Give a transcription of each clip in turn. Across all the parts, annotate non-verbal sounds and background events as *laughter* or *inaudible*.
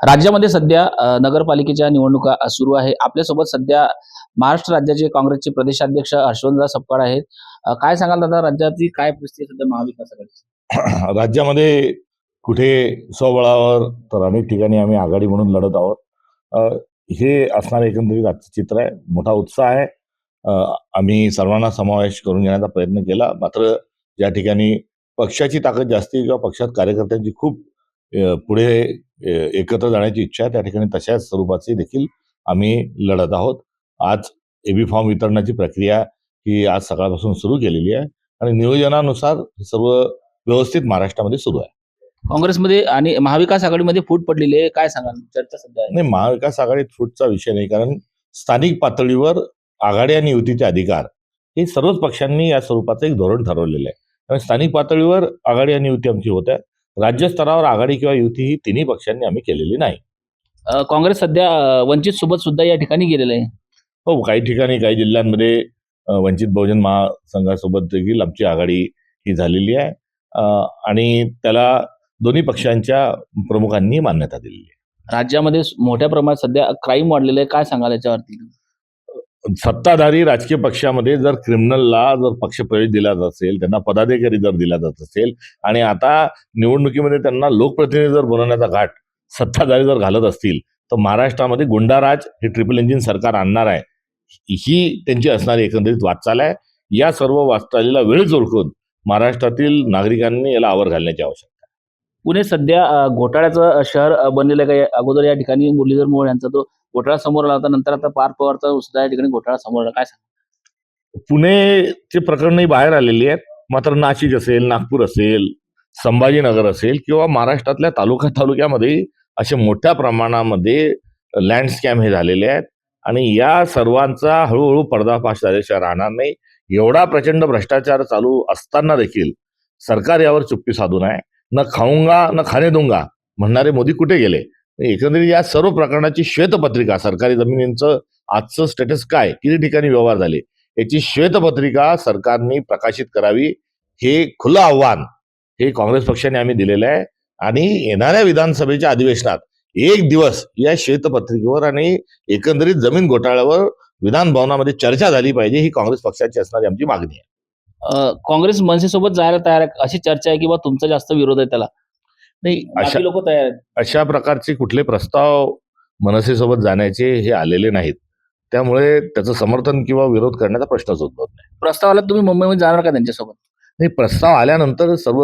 राज्यामध्ये सध्या नगरपालिकेच्या निवडणुका सुरू आहे. आपल्यासोबत सध्या महाराष्ट्र राज्याचे काँग्रेसचे प्रदेशाध्यक्ष हर्षवंतराव सपकाळ आहेत. काय सांगाल दादा राज्याची काय परिस्थिती आहे सध्या महाविकास आघाडीची *coughs* राज्यामध्ये कुठे स्वबळावर तर अनेक ठिकाणी आम्ही आघाडी म्हणून लढत आहोत. हे असणारं एकंदरीत आजचं चित्र आहे. मोठा उत्साह आहे. आम्ही सर्वांना समावेश करून घेण्याचा प्रयत्न केला. मात्र ज्या ठिकाणी पक्षाची ताकद जास्ती किंवा पक्षात कार्यकर्त्यांची खूप पुढे एकत्र जाण्याची इच्छा आहे. त्या ठिकाणी तशाच स्वरूपाची देखील आम्ही लढत आहोत. आज एबी फॉर्म वितरणाची प्रक्रिया ही आज सकाळपासून सुरू केलेली आहे आणि नियोजनानुसार हे सर्व व्यवस्थित महाराष्ट्रामध्ये सुरू आहे. काँग्रेसमध्ये आणि महाविकास आघाडीमध्ये फूट पडलेली आहे. काय सांगाल? चर्चा सध्या नाही महाविकास आघाडीत फूटचा विषय नाही. कारण स्थानिक पातळीवर आघाडी आणि युतीचे अधिकार हे सर्वच पक्षांनी या स्वरूपाचं एक धोरण ठरवलेलं आहे. कारण स्थानिक पातळीवर आघाडी आणि युती आमची होत आहे राज्य स्तरावर आघाडी किंवा युती ही तिन्ही पक्षांनी आम्ही केलेली नाही. काँग्रेस सध्या वंचित सोबत सुद्धा या ठिकाणी गेलेलं आहे. हो काही ठिकाणी काही जिल्ह्यांमध्ये वंचित बहुजन महासंघासोबत देखील आमची आघाडी ही झालेली आहे. आणि त्याला दोन्ही पक्षांच्या प्रमुखांनी मान्यता दिलेली आहे. राज्यामध्ये मोठ्या प्रमाणात सध्या क्राईम वाढलेलं आहे. काय सांगाल याच्यावरती? सत्ताधारी राजकीय पक्षामध्ये जर क्रिमिनलला जर पक्ष प्रवेश दिला जात असेल त्यांना पदाधिकारी जर दिला जात असेल आणि आता निवडणुकीमध्ये त्यांना लोकप्रतिनिधी जर बनवण्याचा घाट सत्ताधारी जर घालत असतील तर महाराष्ट्रामध्ये गुंडाराज हे ट्रिपल इंजिन सरकार आणणार आहे. ही त्यांची असणारी एकंदरीत वाटचाल आहे. या सर्व वाटचालीला वेळ ओळखून महाराष्ट्रातील नागरिकांनी याला आवर घालण्याची आवश्यकता पुणे सध्या घोटाळ्याचं शहर बनलेलं काही अगोदर या ठिकाणी मुरलीधर मोहोळ यांचा तो घोटाळा समोर आला होता नंतर आता पार पवारचा सुद्धा या ठिकाणी घोटाळा समोर आला. काय पुणे पुणेचे प्रकरणही बाहेर आलेली आहेत. मात्र नाशिक असेल नागपूर असेल संभाजीनगर असेल किंवा महाराष्ट्रातल्या तालुका तालुक्यामध्ये असे मोठ्या प्रमाणामध्ये लँड स्कॅम हे झालेले आहेत. आणि या सर्वांचा हळूहळू पर्दाफाश झाल्याशिवाय राहणार नाही. एवढा प्रचंड भ्रष्टाचार चालू असताना देखील सरकार यावर चुप्पी साधून आहे. न खाऊंगा न खाणे दूंगा म्हणणारे मोदी कुठे गेले? एकंदरीत या सर्व प्रकरणाची श्वेतपत्रिका सरकारी जमिनींचं आजचं स्टेटस काय? किती ठिकाणी व्यवहार झाले? याची श्वेतपत्रिका सरकारने प्रकाशित करावी हे खुलं आव्हान हे काँग्रेस पक्षाने आम्ही दिलेलं आहे. आणि येणाऱ्या विधानसभेच्या अधिवेशनात एक दिवस या श्वेतपत्रिकेवर आणि एकंदरीत जमीन घोटाळ्यावर विधान भवनामध्ये चर्चा झाली पाहिजे ही काँग्रेस पक्षाची असणारी आमची मागणी आहे. काँग्रेस मनसेसोबत जायला तयार आहे अशी चर्चा आहे की बा तुमचा जास्त विरोध आहे त्याला. नाही अशा लोक तयार आहेत. अशा प्रकारचे कुठले प्रस्ताव मनसेसोबत जाण्याचे हे आलेले नाहीत. त्यामुळे त्याचं समर्थन किंवा विरोध करण्याचा प्रश्नच उद्भवत नाही. प्रस्तावाला तुम्ही मुंबईमध्ये जाणार का त्यांच्यासोबत? नाही प्रस्ताव आल्यानंतर सर्व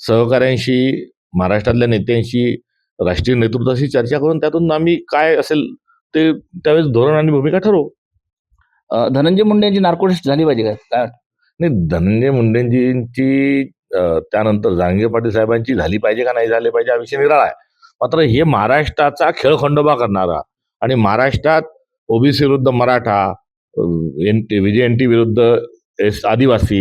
सहकाऱ्यांशी महाराष्ट्रातल्या नेत्यांशी राष्ट्रीय नेतृत्वाशी चर्चा करून त्यातून आम्ही काय असेल ते त्यावेळेस धोरण आणि भूमिका ठरवू. धनंजय मुंडे यांची नार्कोटिस्ट झाली पाहिजे वाटतं? नाही धनंजय मुंडेंजींची त्यानंतर जांगे पाटील साहेबांची झाली पाहिजे का नाही झाली पाहिजे हा विषय निराळा आहे. मात्र हे महाराष्ट्राचा खेळ खंडोबा करणारा आणि महाराष्ट्रात ओबीसी विरुद्ध मराठा एन टी विजय एन टी विरुद्ध एस आदिवासी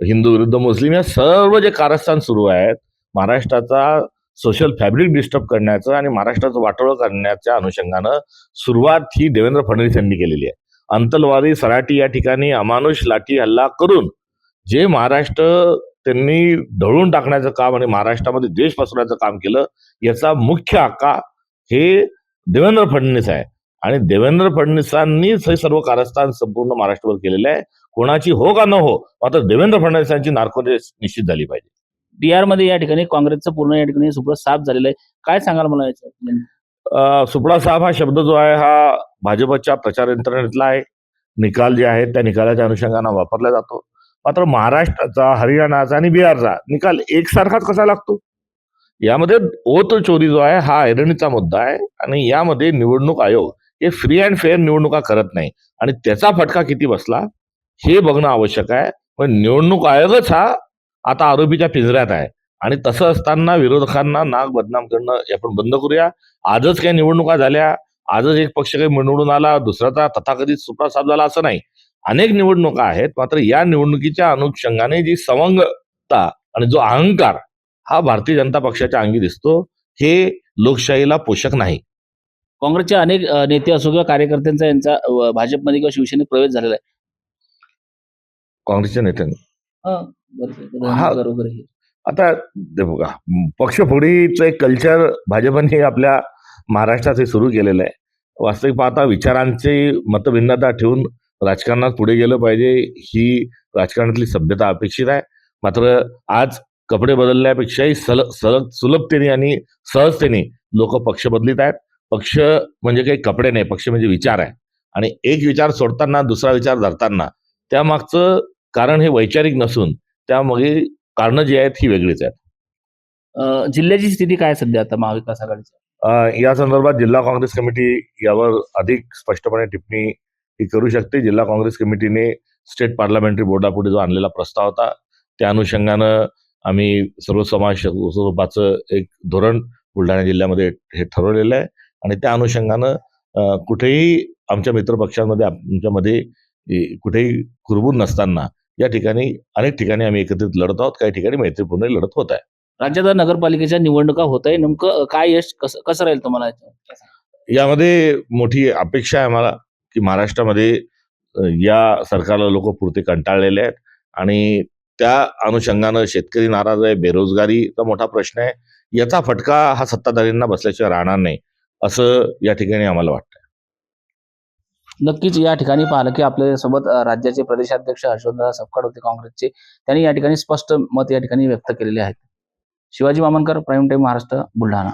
हिंदू विरुद्ध मुस्लिम या सर्व जे कारस्थान सुरू आहेत महाराष्ट्राचा सोशल फॅब्रिक डिस्टर्ब करण्याचं आणि महाराष्ट्राचं वाटोळं करण्याच्या अनुषंगानं सुरुवात ही देवेंद्र फडणवीस यांनी केलेली आहे. अंतलवादी सराटी या ठिकाणी अमानुष लाठी हल्ला करून जे महाराष्ट्र त्यांनी ढळून टाकण्याचं काम आणि महाराष्ट्रामध्ये देश पसरवण्याचं काम केलं याचा मुख्य आका हे देवेंद्र फडणवीस आहे. आणि देवेंद्र फडणवीसांनीच हे सर्व कारस्थान संपूर्ण महाराष्ट्रावर केलेलं आहे. कोणाची हो का न हो मात्र देवेंद्र फडणवीसांची नार्कोटिक्स निश्चित झाली पाहिजे. बिहारमध्ये या ठिकाणी काँग्रेसचं पूर्ण या ठिकाणी सुप्र साफ झालेलं आहे. काय सांगाल मला अ, सुपडा साहेब हा शब्द जो आहे हा भाजपच्या प्रचार यंत्रणेतला आहे. निकाल जे आहेत त्या निकालाच्या अनुषंगानं वापरला जातो. मात्र महाराष्ट्राचा हरियाणाचा आणि बिहारचा निकाल एकसारखाच कसा लागतो? यामध्ये ओत चोरी जो आहे हा ऐरणीचा मुद्दा आहे आणि यामध्ये निवडणूक आयोग हे फ्री अँड फेअर निवडणुका करत नाही. आणि त्याचा फटका किती बसला? हे बघणं आवश्यक आहे. पण निवडणूक आयोगच हा आता आरोपीच्या पिंजऱ्यात आहे. आणि तसं असताना विरोधकांना नाग बदनाम करणं आपण बंद करूया. आजच काही निवडणुका झाल्या. आजच एक पक्ष काही निवडून आला दुसऱ्याचा तथाकथित सुपरा झाला असं नाही. अनेक निवडणुका आहेत मात्र या निवडणुकीच्या अनुषंगाने जी सवंगता आणि जो अहंकार हा भारतीय जनता पक्षाच्या अंगी दिसतो हे लोकशाहीला पोषक नाही. काँग्रेसचे अनेक नेते असो किंवा कार्यकर्त्यांचा यांचा भाजपमध्ये किंवा शिवसेनेत प्रवेश झालेला आहे. काँग्रेसच्या नेत्यांनी. बरोबर. बरोबर आहे. आता बघा पक्षफोडीचं एक कल्चर भाजपने आपल्या महाराष्ट्रात हे सुरू केलेलं आहे. वास्तविक पाहता विचारांची मतभिन्नता ठेवून राजकारणात पुढे गेलं पाहिजे ही राजकारणातली सभ्यता अपेक्षित आहे. मात्र आज कपडे बदलण्यापेक्षाही सल सलग सुलभतेने आणि सहजतेने लोक पक्ष बदलित आहेत. पक्ष म्हणजे काही कपडे नाही पक्ष म्हणजे विचार आहे. आणि एक विचार सोडताना दुसरा विचार धरताना त्यामागचं कारण हे वैचारिक नसून त्यामागे कारणं जी आहेत ही वेगळीच आहेत. जिल्ह्याची स्थिती काय सध्या आता महाविकास आघाडीची? या संदर्भात जिल्हा काँग्रेस कमिटी यावर अधिक स्पष्टपणे टिप्पणी ही करू शकते. जिल्हा काँग्रेस कमिटीने स्टेट पार्लमेंटरी बोर्डापुढे जो आणलेला प्रस्ताव होता त्या अनुषंगानं आम्ही सर्व समाज स्वरूपाचं एक धोरण बुलढाणा जिल्ह्यामध्ये हे ठरवलेलं आहे. आणि त्या अनुषंगानं कुठेही आमच्या मित्रपक्षांमध्ये आमच्यामध्ये कुठेही कुरबून नसताना या ठिकाणी अनेक ठिकाणी आम्ही एकत्रित लढत आहोत. काही ठिकाणी मैत्रीपूर्ण लढत होत आहे. राज्यात नगरपालिकेच्या निवडणुका होत आहे. नेमकं काय यश कसं कसं राहील तुम्हाला? यामध्ये मोठी अपेक्षा आहे आम्हाला. की महाराष्ट्रामध्ये या सरकारला लोक पुरते कंटाळलेले आहेत. आणि त्या अनुषंगानं शेतकरी नाराज आहे बेरोजगारीचा मोठा प्रश्न आहे. याचा फटका हा सत्ताधाऱ्यांना बसल्याशिवाय राहणार नाही असं या ठिकाणी आम्हाला वाटतं नक्कीच या ठिकाणी पाहिलं की आपल्यासोबत राज्याचे प्रदेशाध्यक्ष हर्षवर्धन सपकाळ होते काँग्रेसचे. त्यांनी या ठिकाणी स्पष्ट मत या ठिकाणी व्यक्त केलेले आहेत. Shivaji Mamankar prime time Maharashtra Buldhana.